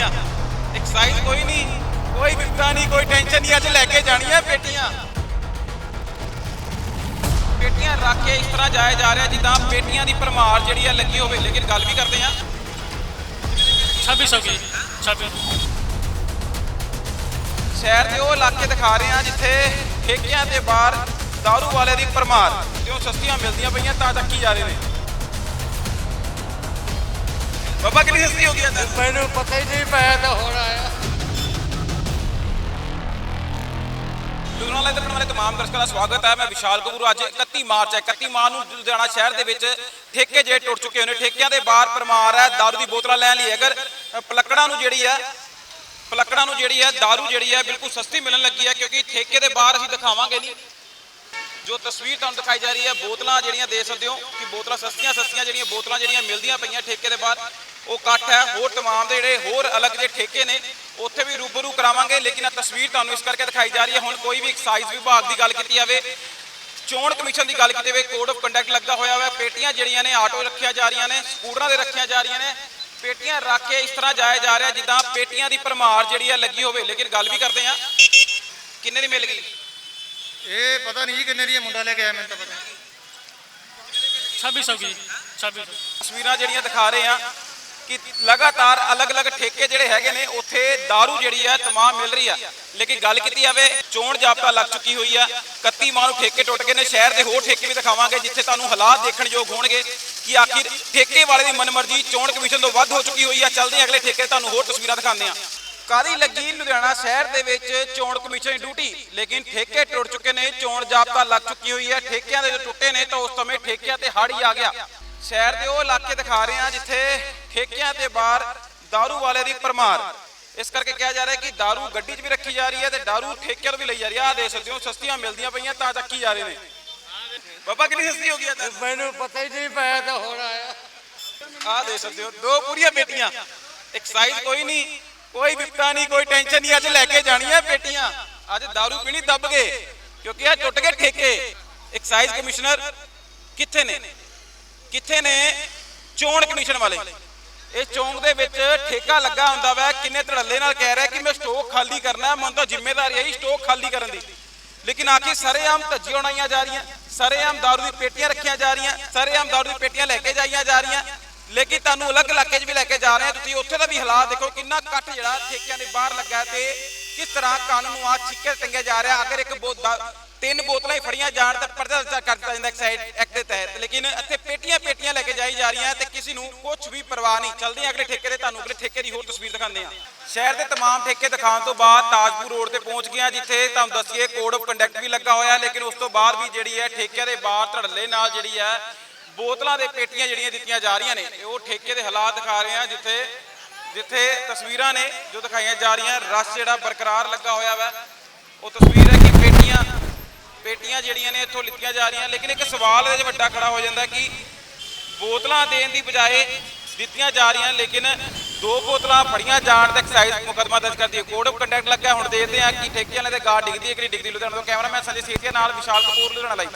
ਪੇਟੀਆਂ ਐਕਸਾਈਜ਼ ਕੋਈ ਨਹੀਂ ਕੋਈ ਵਿਪਤਾ ਨਹੀਂ ਕੋਈ ਟੈਨਸ਼ਨ ਨਹੀਂ ਅੱਜ ਲੈ ਕੇ ਜਾਣੀਆਂ ਪੇਟੀਆਂ। ਪੇਟੀਆਂ ਰੱਖ ਕੇ ਇਸ ਤਰ੍ਹਾਂ ਜਾਇਆ ਜਾ ਰਿਹਾ ਜਿੱਦਾਂ ਪੇਟੀਆਂ ਦੀ ਪਰਮਾਰ ਜਿਹੜੀ ਆ ਲੱਗੀ ਹੋਵੇ ਲੇਕਿਨ ਗੱਲ ਵੀ ਕਰਦੇ ਆ 26 ਸੌ ਕੀ 26 ਸ਼ਹਿਰ ਦੇ ਉਹ ਇਲਾਕੇ ਦਿਖਾ ਰਹੇ ਆ ਜਿੱਥੇ ਠੇਕਿਆਂ ਦੇ ਬਾਹਰ दारू ਵਾਲੇ ਦੀ ਪਰਮਾਰ ਜੋ ਸਸਤੀਆਂ ਮਿਲਦੀਆਂ ਪਈਆਂ ਤਾਂ ਚੱਕੀ ਜਾ ਰਹੇ ਨੇ। ਬਾਬਾ ਕਿੰਨੀ ਸਸਤੀ ਹੋ ਗਈ ਅੰਦਰ? ਮੈਨੂੰ ਪਤਾ ਹੀ ਨਹੀਂ ਮੈਂ ਤਾਂ ਹੁਣ ਆਇਆ। ਲੁਧਿਆਣਾ ਲਾਈਵ ਦੇਖਣ ਵਾਲੇ ਤਮਾਮ ਦਰਸ਼ਕਾਂ ਦਾ ਸਵਾਗਤ ਹੈ। ਮੈਂ ਵਿਸ਼ਾਲ ਕਪੂਰ ਅੱਜ 31 ਮਾਰਚ ਹੈ। 31 ਮਾਰਚ ਨੂੰ ਲੁਧਿਆਣਾ ਸ਼ਹਿਰ ਦੇ ਵਿੱਚ ਠੇਕੇ ਜੇ ਟੁੱਟ ਚੁੱਕੇ ਹੋਏ ਨੇ। ਠੇਕਿਆਂ ਦੇ ਬਾਹਰ ਪਰਮਾਰ ਹੈ ਦਾਰੂ ਦੀ ਬੋਤਲਾਂ ਲੈਣ ਲਈ। ਅਗਰ ਪਲੱਕੜਾਂ ਨੂੰ ਜਿਹੜੀ ਹੈ ਪਲੱਕੜਾਂ ਨੂੰ ਜਿਹੜੀ ਹੈ ਦਾਰੂ ਜਿਹੜੀ ਹੈ ਬਿਲਕੁਲ ਸਸਤੀ ਮਿਲਣ ਲੱਗੀ ਹੈ ਕਿਉਂਕਿ ਠੇਕੇ ਦੇ ਬਾਹਰ ਅਸੀਂ ਦਿਖਾਵਾਂਗੇ ਨਹੀਂ। ਜੋ ਤਸਵੀਰ ਤੁਹਾਨੂੰ ਦਿਖਾਈ ਜਾ ਰਹੀ ਹੈ ਬੋਤਲਾਂ ਜਿਹੜੀਆਂ ਦੇ ਸਕਦੇ ਹੋ ਕਿ ਬੋਤਲਾਂ ਸਸਤੀਆਂ ਸਸਤੀਆਂ ਜਿਹੜੀਆਂ ਬੋਤਲਾਂ ਜਿਹੜੀਆਂ ਮਿਲਦੀਆਂ ਪਈਆਂ ਠੇਕੇ ਦੇ ਬਾਹਰ ਉਹ ਕੱਟ ਹੈ ਹੋਰ ਤਮਾਮ ਦੇ ਜਿਹੜੇ ਹੋਰ ਅਲੱਗ ਜਿਹੇ ਠੇਕੇ ਨੇ ਉੱਥੇ ਵੀ ਰੂਬਰੂ ਕਰਾਵਾਂਗੇ ਲੇਕਿਨ ਇਹ ਤਸਵੀਰ ਤੁਹਾਨੂੰ ਇਸ ਕਰਕੇ ਦਿਖਾਈ ਜਾ ਰਹੀ ਹੈ ਹੁਣ ਕੋਈ ਵੀ ਐਕਸਾਈਜ਼ ਵਿਭਾਗ ਦੀ ਗੱਲ ਕੀਤੀ ਜਾਵੇ ਚੋਣ ਕਮਿਸ਼ਨ ਦੀ ਗੱਲ ਕੀਤੀ ਜਾਵੇ ਕੋਡ ਆਫ ਕੰਡਕਟ ਲੱਗਾ ਹੋਇਆ ਹੈ ਪੇਟੀਆਂ ਜਿਹੜੀਆਂ ਨੇ ਆਟੋ ਰੱਖੀਆਂ ਜਾ ਰਹੀਆਂ ਨੇ ਸਕੂਟਰਾਂ ਦੇ ਰੱਖੀਆਂ ਜਾ ਰਹੀਆਂ ਨੇ ਪੇਟੀਆਂ ਰੱਖ ਕੇ ਇਸ ਤਰ੍ਹਾਂ ਜਾਇਆ ਜਾ ਰਿਹਾ ਜਿੱਦਾਂ ਪੇਟੀਆਂ ਦੀ ਪਰਮਾਰ ਜਿਹੜੀ ਹੈ ਲੱਗੀ ਹੋਵੇ ਲੇਕਿਨ ਗੱਲ ਵੀ ਕਰਦੇ ਆ ਕਿੰਨੇ ਦੀ ਮਿਲ ਗਈ? ਇਹ ਪਤਾ ਨਹੀਂ ਜੀ ਕਿੰਨੇ ਦੀ ਇਹ ਮੁੰਡਾ ਲੈ ਕੇ ਆਇਆ ਮੈਨੂੰ ਤਾਂ ਪਤਾ। ਨਹੀਂ 26 ਸੌ ਕੀ 26 ਤਸਵੀਰਾਂ ਜਿਹੜੀਆਂ ਦਿਖਾ ਰਹੇ ਆ ਕਿ ਲਗਾਤਾਰ ਅਲੱਗ-ਅਲੱਗ ਠੇਕੇ ਜਿਹੜੇ ਹੈਗੇ ਨੇ, ਉੱਥੇ दारू ਜਿਹੜੀ ਆ, ਤਮਾਮ ਮਿਲ ਰਹੀ ਆ। ਲੇਕਿਨ ਗੱਲ ਕੀਤੀ ਜਾਵੇ, ਚੋਣ ਜਾਬਤਾ ਲੱਗ ਚੁੱਕੀ ਹੋਈ ਆ। 31 ਮਾਹ ਨੂੰ ਠੇਕੇ ਟੁੱਟ ਗਏ ਨੇ, ਸ਼ਹਿਰ ਦੇ ਹੋਰ ਠੇਕੇ ਵੀ ਦਿਖਾਵਾਂਗੇ, ਜਿੱਥੇ ਤੁਹਾਨੂੰ ਹਾਲਾਤ ਦੇਖਣ ਹੋਣਗੇ ਕਿ ਆਖਿਰ ਠੇਕੇ ਵਾਲੇ ਦੀ ਮਨਮਰਜ਼ੀ ਚੋਣ ਕਮਿਸ਼ਨ ਤੋਂ ਵੱਧ ਹੋ ਚੁੱਕੀ ਹੋਈ ਆ। ਚੱਲਦੇ ਅਗਲੇ ਠੇਕੇ ਤੁਹਾਨੂੰ ਹੋਰ ਤਸਵੀਰਾਂ ਦਿਖਾਉਂਦੇ ਆ ਕਾਦੀ ਲੱਗੀ ਲੁਧਿਆਣਾ ਸ਼ਹਿਰ ਦੇ ਵਿੱਚ ਚੋਣ ਕਮਿਸ਼ਨ ਦੀ ਡਿਊਟੀ? ਲੇਕਿਨ ਠੇਕੇ ਟੁੱਟ ਚੁੱਕੇ ਨੇ, ਚੋਣ ਜਾਬਤਾ ਲੱਗ ਚੁੱਕੀ ਹੋਈ ਹੈ ਠੇਕਿਆਂ ਦੇ ਜੋ ਟੁੱਟੇ ਨੇ, ਤਾਂ ਉਸ ਸਮੇਂ ਠੇਕਿਆਂ ਤੇ ਹੜ੍ਹ ਹੀ ਆ ਗਿਆ। ਸ਼ਹਿਰ ਦੇ ਉਹ ਇਲਾਕੇ ਦਿਖਾ ਰਹੇ ਆ ਜਿੱਥੇ ਠੇਕਿਆਂ ਤੇ ਬਾਹਰ दारू ਵਾਲੇ ਦੀ ਪਰਮਾਰ ਇਸ ਕਰਕੇ ਕਿਹਾ ਜਾ ਰਿਹਾ ਕਿ दारू ਗੱਡੀ 'ਚ ਵੀ ਰੱਖੀ ਜਾ ਰਹੀ ਹੈ ਤੇ दारू ਠੇਕਿਆਂ ਤੋਂ ਵੀ ਲਈ ਜਾ ਰਹੀ ਹੈ ਆ ਦੇ ਸਕਦੇ ਹੋ ਸਸਤੀਆਂ ਮਿਲਦੀਆਂ ਪਈਆਂ ਤਾਂ ਚੱਕੀ ਜਾ ਰਹੇ ਨੇ ਬਾਬਾ ਕਿੰਨੀ ਸਸਤੀ ਹੋ ਗਈ ਹੈ ਮੈਨੂੰ ਪਤਾ ਹੀ ਨਹੀਂ ਮੈਂ ਤਾਂ ਹੁਣ ਆਇਆ ਆ ਦੇ ਸਕਦੇ ਹੋ ਦੋ ਪੂਰੀਆਂ ਪੇਟੀਆਂ ਐਕਸਾਈਜ਼ ਕੋਈ ਨਹੀਂ ਕੋਈ ਵਿਪਤਾ ਨਹੀਂ ਕੋਈ ਟੈਨਸ਼ਨ ਨਹੀਂ ਅੱਜ ਲੈ ਕੇ ਜਾਣੀਆਂ ਪੇਟੀਆਂ ਅੱਜ दारू ਪੀਣੀ ਦੱਬ ਗਏ ਕਿਉਂਕਿ ਆ ਟੁੱਟ ਗਏ ਠੇਕੇ ਐਕਸਾਈਜ਼ ਕਮਿਸ਼ਨਰ ਕਿੱਥੇ ਨੇ ਕਿੱਥੇ ਨੇ ਚੋਣ ਕਮਿਸ਼ਨ ਵਾਲੇ ਇਹ ਚੌਂਕ ਦੇ ਵਿੱਚ ਠੇਕਾ ਲੱਗਾ ਹੁੰਦਾ ਵਾ, ਕਿੰਨੇ ਧੜੱਲੇ ਨਾਲ ਕਹਿ ਰਿਹਾ ਕਿ ਮੈਂ ਸਟੋਕ ਖਾਲੀ ਕਰਨਾ ਮਨ ਤਾਂ ਜ਼ਿੰਮੇਵਾਰੀ ਹੈ ਸਟੋਕ ਖਾਲੀ ਕਰਨ ਦੀ। ਲੇਕਿਨ ਆਖਿਰ ਸਰੇਆਮ ਧੱਜੀਆਂ ਉਡਾਈਆਂ ਜਾ ਰਹੀਆਂ, ਸਰੇਆਮ ਦਾਰੂ ਦੀ ਪੇਟੀਆਂ ਰੱਖੀਆਂ ਜਾ ਰਹੀਆਂ, ਸਰੇਆਮ ਦਾਰੂ ਦੀ ਪੇਟੀਆਂ ਲੈ ਕੇ ਜਾਈਆਂ ਜਾ ਰਹੀਆਂ। ਲੇਕਿਨ ਤੁਹਾਨੂੰ ਅਲੱਗ ਇਲਾਕੇ 'ਚ ਵੀ ਲੈ ਕੇ ਜਾ ਰਹੇ ਹਾਂ। ਤੁਸੀਂ ਉੱਥੇ ਦਾ ਵੀ ਹਾਲਾਤ ਦੇਖੋ, ਕਿੰਨਾ ਇਕੱਠ ਜਿਹੜਾ ਠੇਕਿਆਂ ਦੇ ਬਾਹਰ ਲੱਗਾ ਤੇ ਕਿਸ ਤਰ੍ਹਾਂ ਕਾਨੂੰਨ ਨੂੰ ਆ ਛਿੱਕੇ ਟੰਗਿਆ ਜਾ ਰਿਹਾ। ਅਗਰ ਇੱਕ ਬੋ- ਤਿੰਨ ਬੋਤਲਾਂ ਹੀ ਫੜੀਆਂ ਜਾਣ ਤਾਂ ਪਰਦਾ ਦਰਜ ਕਰ ਦਿੱਤਾ ਜਾਂਦਾ ਐਕਸਾਈਡ ਐਕਟ ਦੇ ਤਹਿਤ ਲੇਕਿਨ ਇੱਥੇ ਪੇਟੀਆਂ ਪੇਟੀਆਂ ਲੈ ਕੇ ਜਾਈ ਜਾ ਰਹੀਆਂ ਤੇ ਕਿਸੇ ਨੂੰ ਕੁਝ ਵੀ ਪਰਵਾਹ ਨਹੀਂ ਚਲਦੇ ਹਾਂ ਅਗਲੇ ਠੇਕੇ ਦੇ ਤੁਹਾਨੂੰ ਅਗਲੇ ਠੇਕੇ ਦੀ ਹੋਰ ਤਸਵੀਰ ਦਿਖਾਉਂਦੇ ਹਾਂ ਸ਼ਹਿਰ ਦੇ तमाम ਠੇਕੇ ਦਿਖਾਉਣ ਤੋਂ ਬਾਅਦ ਤਾਜਪੁਰ ਰੋਡ ਤੇ ਪਹੁੰਚ ਗਏ ਹਾਂ ਜਿੱਥੇ ਤੁਹਾਨੂੰ ਦੱਸੀਏ ਕੋਡ ਆਫ ਕੰਡਕਟ ਵੀ ਲੱਗਾ ਹੋਇਆ ਲੇਕਿਨ ਉਸ ਤੋਂ ਬਾਅਦ ਵੀ ਜਿਹੜੀ ਹੈ ਠੇਕਿਆਂ ਦੇ ਬਾਹਰ ਧੜੱਲੇ ਨਾਲ ਜਿਹੜੀ ਹੈ ਬੋਤਲਾਂ ਦੇ ਪੇਟੀਆਂ ਜਿਹੜੀਆਂ ਦਿੱਤੀਆਂ ਜਾ ਰਹੀਆਂ ਨੇ ਇਹ ਉਹ ਠੇਕੇ ਦੇ ਹਾਲਾਤ ਦਿਖਾ ਰਹੇ ਹਾਂ ਜਿੱਥੇ ਜਿੱਥੇ ਤਸਵੀਰਾਂ ਨੇ ਜੋ ਦਿਖਾਈਆਂ ਜਾ ਰਹੀਆਂ ਰਸ਼ ਜਿਹੜਾ ਬਰਕਰਾਰ ਲੱਗਾ ਹੋਇਆ ਵਾ ਉਹ ਤਸਵੀਰ ਹੈ ਕਿ ਪੇਟੀਆਂ ਪੇਟੀਆਂ ਜਿਹੜੀਆਂ ਨੇ ਇੱਥੋਂ ਲਿੱਤੀਆਂ ਜਾ ਰਹੀਆਂ, ਲੇਕਿਨ ਇੱਕ ਸਵਾਲ ਇਹਦੇ 'ਚ ਵੱਡਾ ਖੜਾ ਹੋ ਜਾਂਦਾ ਕਿ ਬੋਤਲਾਂ ਦੇਣ ਦੀ ਬਜਾਏ ਦਿੱਤੀਆਂ ਜਾ ਰਹੀਆਂ, ਲੇਕਿਨ ਦੋ ਬੋਤਲਾਂ ਫੜੀਆਂ ਜਾਣ ਤੇ ਐਕਸਾਈਜ਼ ਮੁਕਦਮਾ ਦਰਜ ਕਰਦੀ ਹੈ ਕੋਡ ਆਫ ਕੰਡਕਟ ਲੱਗਿਆ, ਹੁਣ ਦੇਖਦੇ ਹਾਂ ਕਿ ਠੇਕੇ ਵਾਲੇ ਦੇ ਗਾਰਡ ਡਿੱਗਦੀ ਹੈ ਕਿ ਨਹੀਂ ਡਿੱਗਦੀ। ਲੁਧਿਆਣਾ ਤੋਂ ਕੈਮਰਾਮੈਨ ਸੰਜੇ ਸੇਤੀਆ ਨਾਲ ਵਿਸ਼ਾਲ ਕਪੂਰ, ਲੁਧਿਆਣਾ ਲਈ